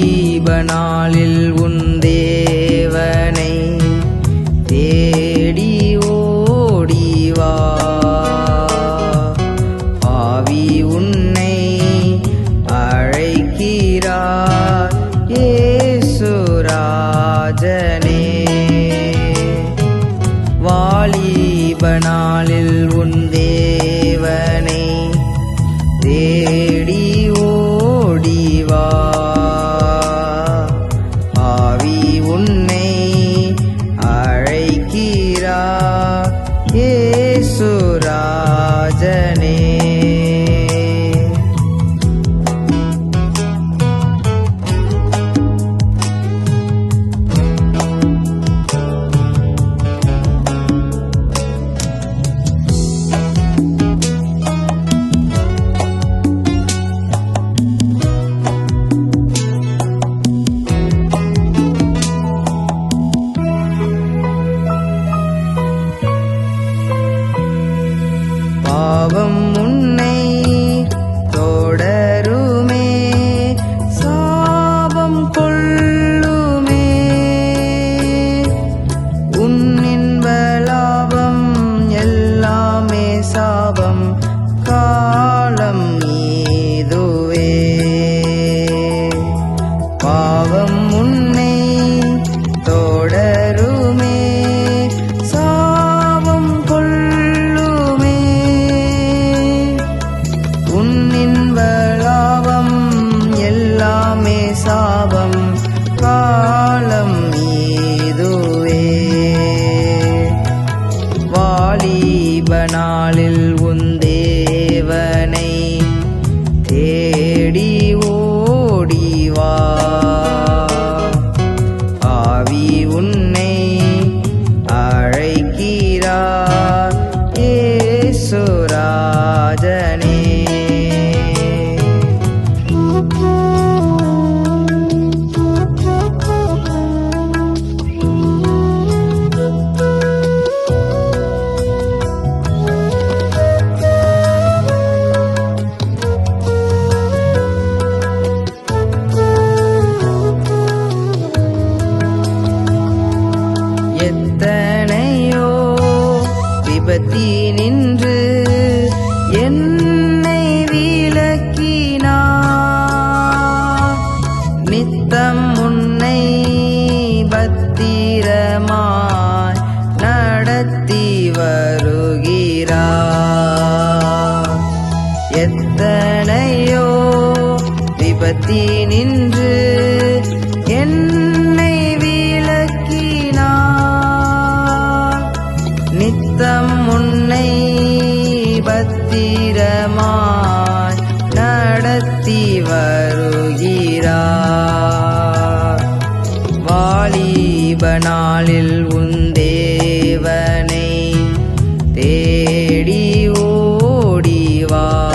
சமீப நாளில் உன் உயர்த்தி நின்று என்னை விளக்கினார். நித்தம் உன்னை பத்திரமாய் நடத்தி வருகிறார். எத்தனையோ விபத்தி நின்று மனம் உன்னை பத்திரமாய் நடத்தி வருகிறார். வாலிப நாளில் உன் தேவனை தேடி ஓடிவார்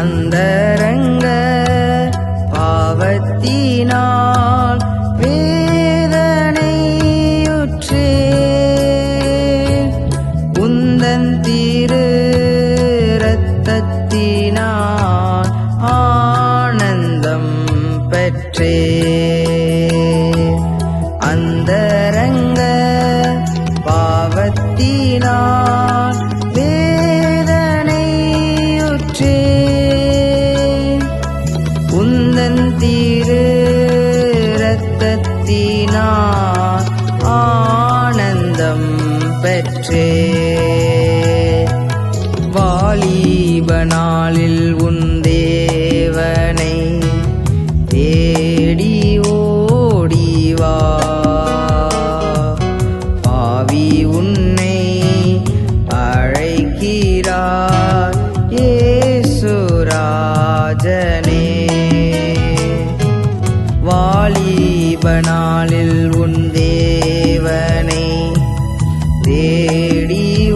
அந்தரங்க பாவத்தினால் வேதனையுற்றே உந்தன் திரு தேடி